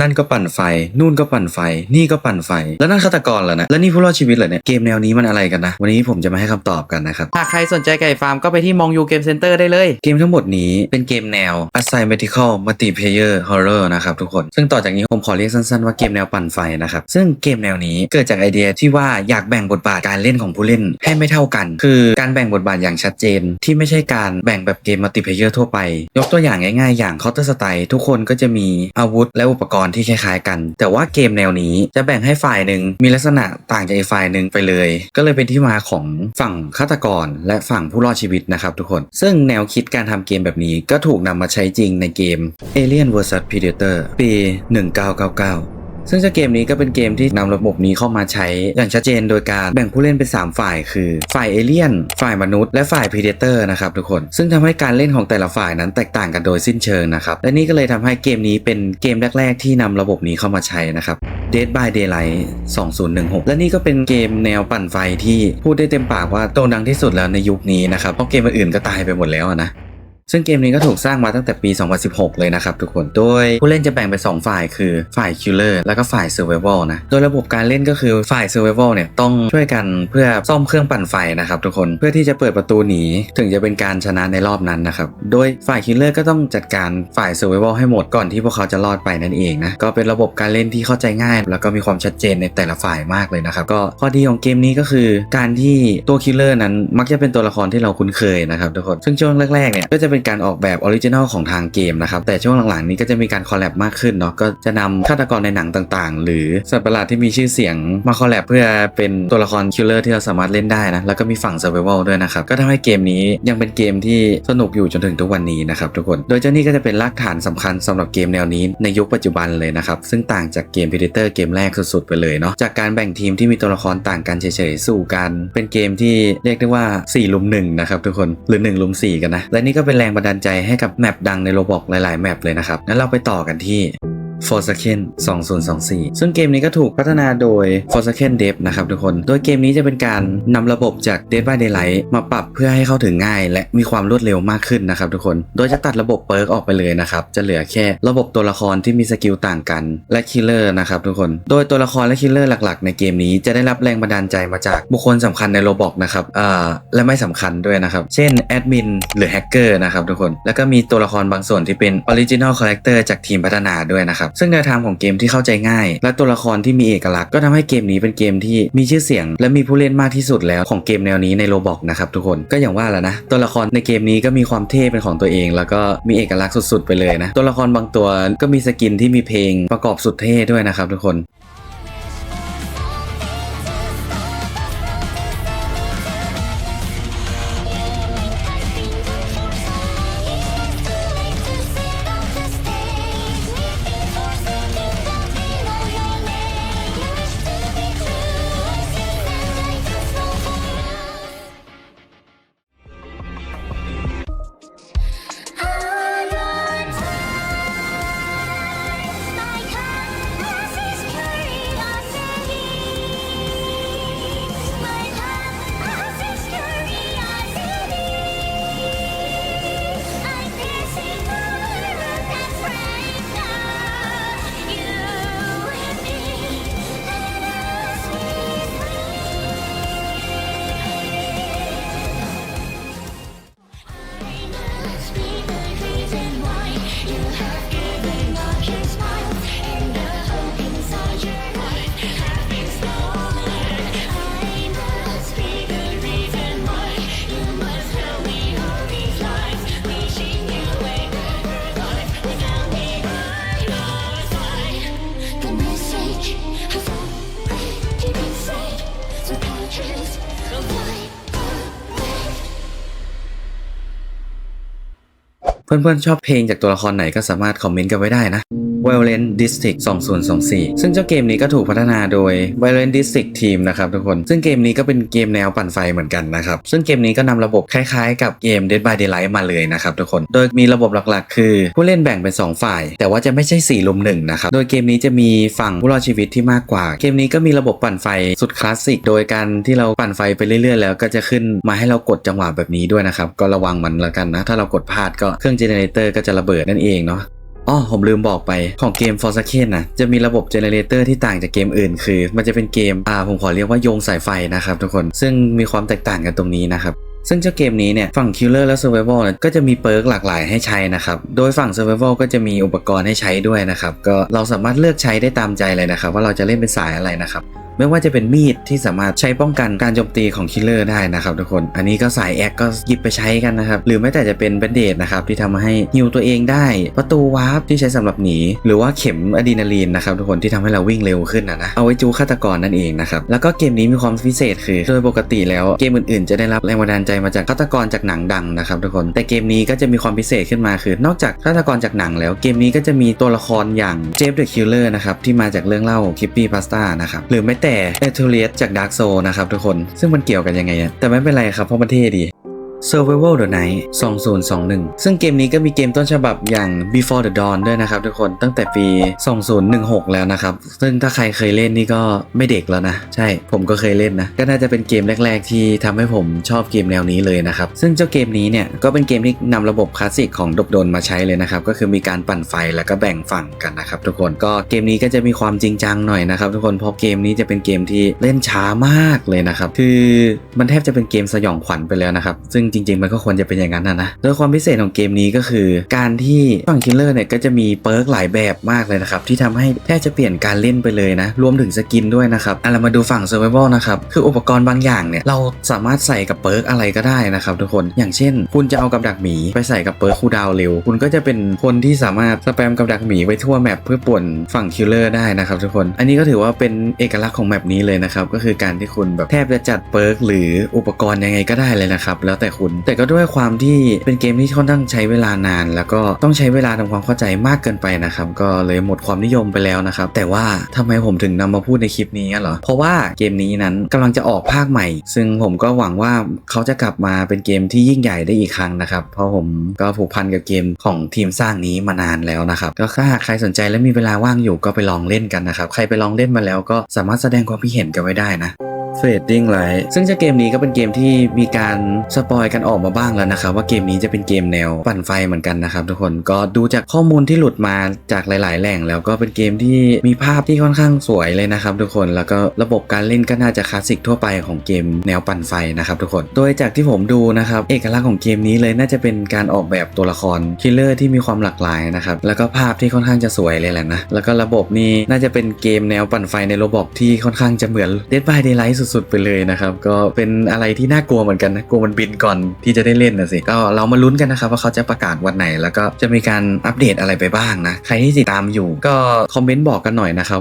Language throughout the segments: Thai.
นั่นก็ปั่นไฟ นู่นก็ปั่นไฟ นี่ก็ปั่นไฟ แล้วนั่นฆาตกรเหรอนะ แล้วนี่ผู้รอดชีวิตเหรอเนี่ย เกมแนวนี้มันอะไรกันนะ วันนี้ผมจะมาให้คำตอบกันนะครับ หากใครสนใจไก่ฟาร์มก็ไปที่มองยูเกมเซ็นเตอร์ได้เลย เกมทั้งหมดนี้เป็นเกมแนว Asymmetrical Multiplayer Horror นะครับทุกคน ซึ่งต่อจากนี้ผมขอเรียกสั้นๆว่าเกมแนวปั่นไฟนะครับ ซึ่งเกมแนวนี้เกิดจากไอเดียที่ว่าอยากแบ่งบทบาทการเล่นของผู้เล่นให้ไม่เท่ากัน คือการแบ่งบทบาทอย่างชัดเจน ที่ไม่ใช่การแบ่งแบบเกมมัลติเพเยอร์ทั่วไป ยกตัวอย่างง่ายๆ อย่าง Counter Strike ทุกคนก็จะมีอาวุธและอุปกรณ์ที่คล้ายๆกัน แต่ว่าเกมแนวนี้จะแบ่งให้ฝ่ายหนึ่งมีลักษณะต่างจากอีกฝ่ายหนึ่งไปเลย ก็เลยเป็นที่มาของฝั่งฆาตกร และฝั่งผู้รอดชีวิตนะครับทุกคน ซึ่งแนวคิดการทำเกมแบบนี้ก็ถูกนำมาใช้จริงในเกม Alien vs Predator ปี 1999 ซึ่งเจ้าเกมนี้ก็เป็นเกมที่นำระบบนี้เข้ามาใช้อย่างชัดเจนโดยการแบ่งผู้เล่นเป็น 3 ฝ่าย คือฝ่ายเอเลี่ยน ฝ่ายมนุษย์ และฝ่ายพีเดเตอร์นะครับทุกคน ซึ่งทำให้การเล่นของแต่ละฝ่ายนั้นแตกต่างกันโดยสิ้นเชิงนะครับ และนี่ก็เลยทำให้เกมนี้เป็นเกมแรก ๆ ที่นำระบบนี้เข้ามาใช้นะครับ Dead by Daylight 2016 และนี่ก็เป็นเกมแนวปั่นไฟที่พูดได้เต็มปากว่าโด่งดังที่สุดแล้วในยุคนี้นะครับเพราะเกมอื่นๆก็ตายไปหมดแล้วนะ ซึ่งเกมนี้ก็ถูกสร้างมาตั้งแต่ปี 2016 เลยนะครับทุกคน โดยผู้เล่นจะแบ่งเป็น 2 ฝ่ายคือฝ่าย Killer แล้วก็ฝ่าย Survival นะ โดยระบบการเล่นก็คือฝ่าย Survival เนี่ยต้องช่วยกันเพื่อซ่อมเครื่องปั่นไฟนะครับทุกคน เพื่อที่จะเปิดประตูหนีถึงจะเป็นการชนะในรอบนั้นนะครับ โดยฝ่าย Killer ก็ต้องจัดการฝ่าย Survival ให้หมดก่อนที่พวกเขาจะรอดไปนั่นเองนะ ก็เป็นระบบการเล่นที่เข้าใจง่าย แล้วก็มีความชัดเจนในแต่ละฝ่ายมากเลยนะครับ ก็ข้อดีของเกมนี้ก็คือการที่ตัว Killer นั้นมักจะเป็นตัวละครที่เราคุ้นเคยนะครับทุกคน ซึ่งช่วงแรกๆเนี่ยก็จะเป็นการออกแบบออริจินอลของทางเกมนะครับ แต่ช่วงหลังๆนี้ก็จะมีการคอลแลบมากขึ้นเนาะก็จะนำฆาตกรในหนังต่างๆ หรือสัตว์ประหลาดที่มีชื่อเสียงมาคอลแลบเพื่อเป็นตัวละครคิลเลอร์ที่เราสามารถเล่นได้นะแล้วก็มีฝั่ง s u r v i v a l ด้วยนะครับก็ทำให้เกมนี้ยังเป็นเกมที่สนุกอยู่จนถึงทุกวันนี้นะครับทุกคนโดยเจ้านี่ก็จะเป็นรากฐานสำคัญสำหรับเกมแนวนี้ในยุคปัจจุบันเลยนะครับซึ่งต่างจากเกม Predator เกมแรกสุดๆไปเลยเนาะจากการแบ่งทีมที่มีตัวละครต่างกันเฉยๆสู่กันเป็นเกมที่เรียกได้ว่า4ลุม1นะครับทุกคนหรือ1ลุม4กันนะและนี่ก็เป็นแรงบันดาลใจให้กับแมปดังในโรบอกหลาย ๆ แมปเลยนะครับงั้นเราไปต่อกันที่ Forsaken 2024 ซึ่งเกมนี้ก็ถูกพัฒนาโดย Forsaken Dev นะครับทุกคน โดยเกมนี้จะเป็นการนำระบบจาก Dead by Daylight มาปรับเพื่อให้เข้าถึงง่าย และมีความรวดเร็วมากขึ้นนะครับทุกคน โดยจะตัดระบบเปิร์กออกไปเลยนะครับ จะเหลือแค่ระบบตัวละครที่มีสกิลต่างกัน และคิลเลอร์นะครับทุกคน โดยตัวละครและคิลเลอร์หลักๆ ในเกมนี้จะได้รับแรงบันดาลใจมาจากบุคคลสำคัญในโรบอกนะครับอ่าและไม่สำคัญด้วยนะครับ เช่นแอดมินหรือแฮกเกอร์นะครับทุกคน แล้วก็มีตัวละครบางส่วนที่เป็นออริจินอลคาแรคเตอร์จากทีมพัฒนาด้วยนะครับซึ่งแนวทางของเกมที่เข้าใจง่าย และตัวละครที่มีเอกลักษณ์ก็ทำให้เกมนี้เป็นเกมที่มีชื่อเสียง และมีผู้เล่นมากที่สุดแล้วของเกมแนวนี้ในโรบอกนะครับทุกคนก็อย่างว่าแหละนะตัวละครในเกมนี้ก็มีความเท่เป็นของตัวเอง แล้วก็มีเอกลักษณ์สุดๆ ไปเลยนะตัวละครบางตัวก็มีสกินที่มีเพลงประกอบสุดเท่ด้วยนะครับทุกคน เพื่อนๆ ชอบเพลงจากตัวละครไหนก็สามารถคอมเมนต์กันไว้ได้นะ Violent District 2024 ซึ่งเจ้าเกมนี้ก็ถูกพัฒนาโดย Violent District Team นะครับทุกคน ซึ่งเกมนี้ก็เป็นเกมแนวปั่นไฟเหมือนกันนะครับ ซึ่งเกมนี้ก็นำระบบคล้ายๆ กับเกม Dead by Daylight มาเลยนะครับทุกคน โดยมีระบบหลักๆ คือ ผู้เล่นแบ่งเป็น 2 ฝ่าย แต่ว่าจะไม่ใช่4ลุม1นะครับ โดยเกมนี้จะมีฝั่งผู้รอดชีวิตที่มากกว่า เกมนี้ก็มีระบบปั่นไฟสุดคลาสสิก โดยการที่เราปั่นไฟไปเรื่อยๆ แล้วก็จะขึ้นมาให้เรากดจังหวะแบบนี้ด้วยนะครับ ก็ระวังมันแล้วกันนะ ถ้าเรากดพลาดก็เครื่องเจเนเรเตอร์ก็จะระเบิดนั่นเองเนาะอ๋อผมลืมบอกไปของเกม f o r s a k e n นะจะมีระบบเจเนเรเตอร์ที่ต่างจากเกมอื่นคือ มันจะเป็นเกมอ่าผมขอเรียกว่าโยงสายไฟนะครับทุกคนซึ่งมีความแตกต่างกันตรงนี้นะครับซึ่งเจ้าเกมนี้เนี่ยฝั่ง Killer และ Survival ก็จะมีเปิร์กหลากหลายให้ใช้นะครับ โดยฝั่ง Survival ก็จะมีอุปกรณ์ให้ใช้ด้วยนะครับ ก็เราสามารถเลือกใช้ได้ตามใจเลยนะครับ ว่าเราจะเล่นเป็นสายอะไรนะครับไม่ว่าจะเป็นมีดที่สามารถใช้ป้องกันการโจมตีของคิลเลอร์ได้นะครับทุกคน อันนี้ก็สายแอคก็หยิบไปใช้กันนะครับ หรือแม้แต่จะเป็นแบนเดดนะครับที่ทำให้ฮิวตัวเองได้ ประตูวาร์ปที่ใช้สำหรับหนี หรือว่าเข็มอะดรีนาลีนนะครับทุกคนที่ทำให้เราวิ่งเร็วขึ้นนะนะเอาไว้จูฆาตกรนั่นเองนะครับแล้วก็เกมนี้มีความพิเศษคือ โดยปกติแล้วเกมอื่นๆ จะได้รับแรงบันดาลใจมาจากฆาตกรจากหนังดังนะครับทุกคนแต่เกมนี้ก็จะมีความพิเศษขึ้นมาคือ นอกจากฆาตกรจากหนังแล้วเกมนี้ก็จะมีตัวละครอย่างเจฟเดอะคิลเลอร์นะครับที่มาจากเรื่องเล่าคิปปี้พาสต้านะครับหรือแม้แต่เอเทเลียสจากดาร์กโซนะครับทุกคน ซึ่งมันเกี่ยวกันยังไงเนี่ยแต่ไม่เป็นไรครับเพราะมันเท่ดี Survival the Night 2021 ซึ่งเกมนี้ก็มีเกมต้นฉบับอย่าง Before the Dawn ด้วยนะครับทุกคนตั้งแต่ปี 2016 แล้วนะครับ ซึ่งถ้าใครเคยเล่นนี่ก็ไม่เด็กแล้วนะ ใช่ผมก็เคยเล่นนะ ก็น่าจะเป็นเกมแรก ๆ ที่ทำให้ผมชอบเกมแนวนี้เลยนะครับ ซึ่งเจ้าเกมนี้เนี่ยก็เป็นเกมที่นำระบบคลาสสิกของดบดนมาใช้เลยนะครับ ก็คือมีการปั่นไฟแล้วก็แบ่งฝั่งกันนะครับทุกคนก็เกมนี้ก็จะมีความจริงจังหน่อยนะครับทุกคนเพราะเกมนี้จะเป็นเกมที่เล่นช้ามากเลยนะครับคือมันแทบจะเป็นเกมสยองขวัญไปแล้วนะครับซึ่งจริง ๆ มันก็ควรจะเป็นอย่างนั้นนะนะโดยความพิเศษของเกมนี้ก็คือ การที่ฝั่งคิลเลอร์เนี่ยก็จะมีเปิร์กหลายแบบมากเลยนะครับที่ทำให้แทบจะเปลี่ยนการเล่นไปเลยนะ รวมถึงสกินด้วยนะครับอะเรามาดูฝั่ง Survival นะครับคืออุปกรณ์บางอย่างเนี่ยเราสามารถใส่กับเปิร์กอะไรก็ได้นะครับทุกคนอย่างเช่น คุณจะเอากับดักหมีไปใส่กับเปิร์กคูดาวเร็ว คุณก็จะเป็นคนที่สามารถสแปมกับดักหมีไว้ทั่วแมปเพื่อป่วนฝั่งคิลเลอร์ได้นะครับทุกคนอันนี้ก็ถือว่าเป็นเอกลักษณ์ของแมปนี้เลยนะครับก็คือการที่คุณแบบแทบจะจัดเปิร์กหรืออุปกรณ์ยังไงก็ได้เลยนะครับแล้วแต่คุณ แต่ก็ด้วยความที่เป็นเกมที่ค่อนข้างใช้เวลานาน แล้วก็ต้องใช้เวลาทำความเข้าใจมากเกินไปนะครับ ก็เลยหมดความนิยมไปแล้วนะครับ แต่ว่าทำไมผมถึงนำมาพูดในคลิปนี้เหรอ เพราะว่าเกมนี้นั้นกำลังจะออกภาคใหม่ ซึ่งผมก็หวังว่าเขาจะกลับมาเป็นเกมที่ยิ่งใหญ่ได้อีกครั้งนะครับ เพราะผมก็ผูกพันกับเกมของทีมสร้างนี้มานานแล้วนะครับ ก็ถ้าหากใครสนใจและมีเวลาว่างอยู่ก็ไปลองเล่นกันนะครับ ใครไปลองเล่นมาแล้วก็สามารถแสดงความคิดเห็นกันไว้ได้นะ Fading Light ซึ่งเจ้าเกมนี้ก็เป็นเกมที่มีการสปอยกันออกมาบ้างแล้วนะครับ ว่าเกมนี้จะเป็นเกมแนวปั่นไฟเหมือนกันนะครับทุกคนก็ดูจากข้อมูลที่หลุดมาจากหลาย ๆ แหล่ง แล้วก็เป็นเกมที่มีภาพที่ค่อนข้างสวยเลยนะครับทุกคนแล้วก็ระบบการเล่นก็น่าจะคลาสสิกทั่วไปของเกมแนวปั่นไฟนะครับทุกคนโดยจากที่ผมดูนะครับเอกลักษณ์ของเกมนี้เลยน่าจะเป็นการออกแบบตัวละครคิลเลอร์ที่มีความหลากหลายนะครับแล้วก็ภาพที่ค่อนข้างจะสวยเลยแหละนะแล้วก็ระบบนี้น่าจะเป็นเกมแนวปั่นไฟในโรบอกที่ค่อนข้างจะเหมือน Dead by Daylight สุดๆไปเลยนะครับ ก็เป็นอะไรที่น่ากลัวเหมือนกันนะกลัวมันบินก่อนที่จะได้เล่นนะสิก็เรามาลุ้นกันนะครับว่าเขาจะประกาศวันไหน แล้วก็จะมีการอัปเดตอะไรไปบ้างนะ ใครที่ติดตามอยู่ก็คอมเมนต์บอกกันหน่อยนะครับ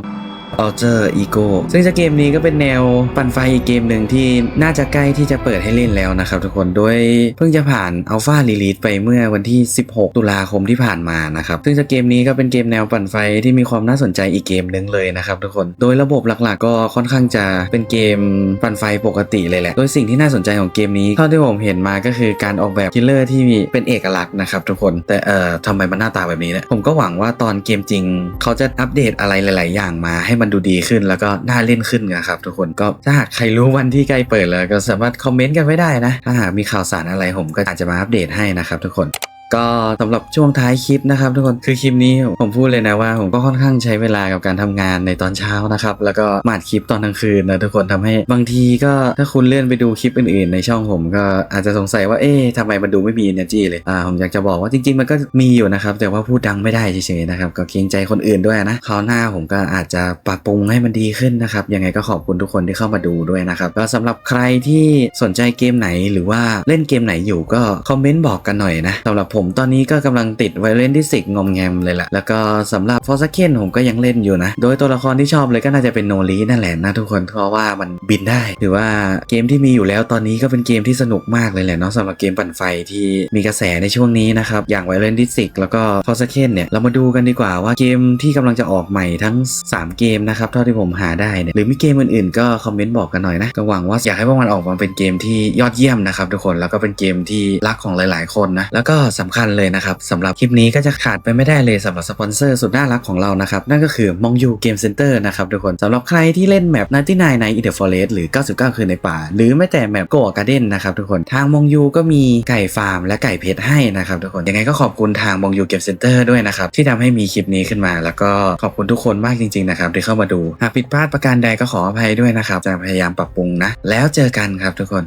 Alter Ego ซึ่งจะเกมนี้ก็เป็นแนวปั่นไฟอีกเกมหนึ่งที่น่าจะใกล้ที่จะเปิดให้เล่นแล้วนะครับทุกคน โดยเพิ่งจะผ่านอัลฟา e ีลี e ไปเมื่อวันที่ 16 ตุลาคมที่ผ่านมานะครับ ซึ่งจะเกมนี้ก็เป็นเกมแนวปั่นไฟที่มีความน่าสนใจอีกเกมหนึ่งเลยนะครับทุกคน โดยระบบหลักๆ ก็ค่อนข้างจะเป็นเกมปั่นไฟปกติเลยแหละ โดยสิ่งที่น่าสนใจของเกมนี้เท่าที่ผมเห็นมาก็คือการออกแบบคิลเลอร์ที่มีเป็นเอกลักษณ์นะครับทุกคน แต่เอ่อทำไมมันหน้าตาแบบนี้เนี่ยผมก็หวังว่าตอนเกมจริง เขาจะอัปเดตอะไรหลาย ๆ อย่างมาให้มันดูดีขึ้นแล้วก็น่าเล่นขึ้นนะครับทุกคนก็ถ้าหากใครรู้วันที่ใกล้เปิดแล้วก็สามารถคอมเมนต์กันไว้ได้นะ ถ้าหากมีข่าวสารอะไรผมก็อาจจะมาอัปเดตให้นะครับทุกคน ก็สำหรับช่วงท้ายคลิปนะครับทุกคนคือคลิปนี้ผมพูดเลยนะว่า ผมก็ค่อนข้างใช้เวลากับการทำงานในตอนเช้านะครับแล้วก็มาดคลิปตอนกลางคืนนะทุกคนทำให้บางทีก็ถ้าคุณเลื่อนไปดูคลิปอื่นๆ ในช่องผมก็อาจจะสงสัยว่าเอ๊ะทำไมมันดูไม่มี energy เลยอ่าผมอยากจะบอกว่าจริงๆ มันก็มีอยู่นะครับแต่ว่าพูดดังไม่ได้เฉยๆนะครับก็เกรงใจคนอื่นด้วยนะคราวหน้าผมก็อาจจะปรับปรุงให้มันดีขึ้นนะครับยังไงก็ขอบคุณทุกคนที่เข้ามาดูด้วยนะครับก็สำหรับใครที่สนใจเกมไหนหรือว่าเล่นเกมไหนอยู่ก็คอมเมนต์บอกกันหน่อยนะสำหรับผมตอนนี้ก็กำลังติดไวเลนที่สิกงอมแงมเลยล่ะ แล้วก็สำหรับฟอสเคนผมก็ยังเล่นอยู่นะ โดยตัวละครที่ชอบเลยก็น่าจะเป็นโนรีนั่นแหละนะทุกคนเพราะว่ามันบินได้หรือว่าเกมที่มีอยู่แล้วตอนนี้ก็เป็นเกมที่สนุกมากเลยแหละเนาะสำหรับเกมปั่นไฟที่มีกระแสในช่วงนี้นะครับอย่างไวเลนที่สิกแล้วก็ฟอสเคนเนี่ยเรามาดูกันดีกว่าว่าเกมที่กำลังจะออกใหม่ทั้ง 3 เกมนะครับเท่าที่ผมหาได้เนี่ยหรือมีเกมอื่นๆก็คอมเมนต์บอกกันหน่อยนะก็หวังว่าอยากให้พวกมันออกมาเป็นเกมที่ยอดเยี่ยมนะครับทุกคนแล้วก็เป็นเกมที่รักของหลาย ๆ คนนะแล้วก็สำคัญเลยนะครับสำหรับคลิปนี้ก็จะขาดไปไม่ได้เลยสำหรับสปอนเซอร์สุดน่ารักของเรานะครับนั่นก็คือมองยูเกมเซ็นเตอร์นะครับทุกคนสำหรับใครที่เล่นแมป99ใน In the Forest หรือ 99 คืนในป่า หรือแม้แต่แมปโกะการ์เด้นนะครับทุกคนทางมองยูก็มีไก่ฟาร์มและไก่เพชรให้นะครับทุกคนยังไงก็ขอบคุณทางมองยูเกมเซ็นเตอร์ด้วยนะครับที่ทำให้มีคลิปนี้ขึ้นมา แล้วก็ขอบคุณทุกคนมากจริงๆนะครับที่เข้ามาดูหากผิดพลาดประการใดก็ขออภัยด้วยนะครับจะพยายามปรับปรุงนะแล้วเจอกันครับทุกคน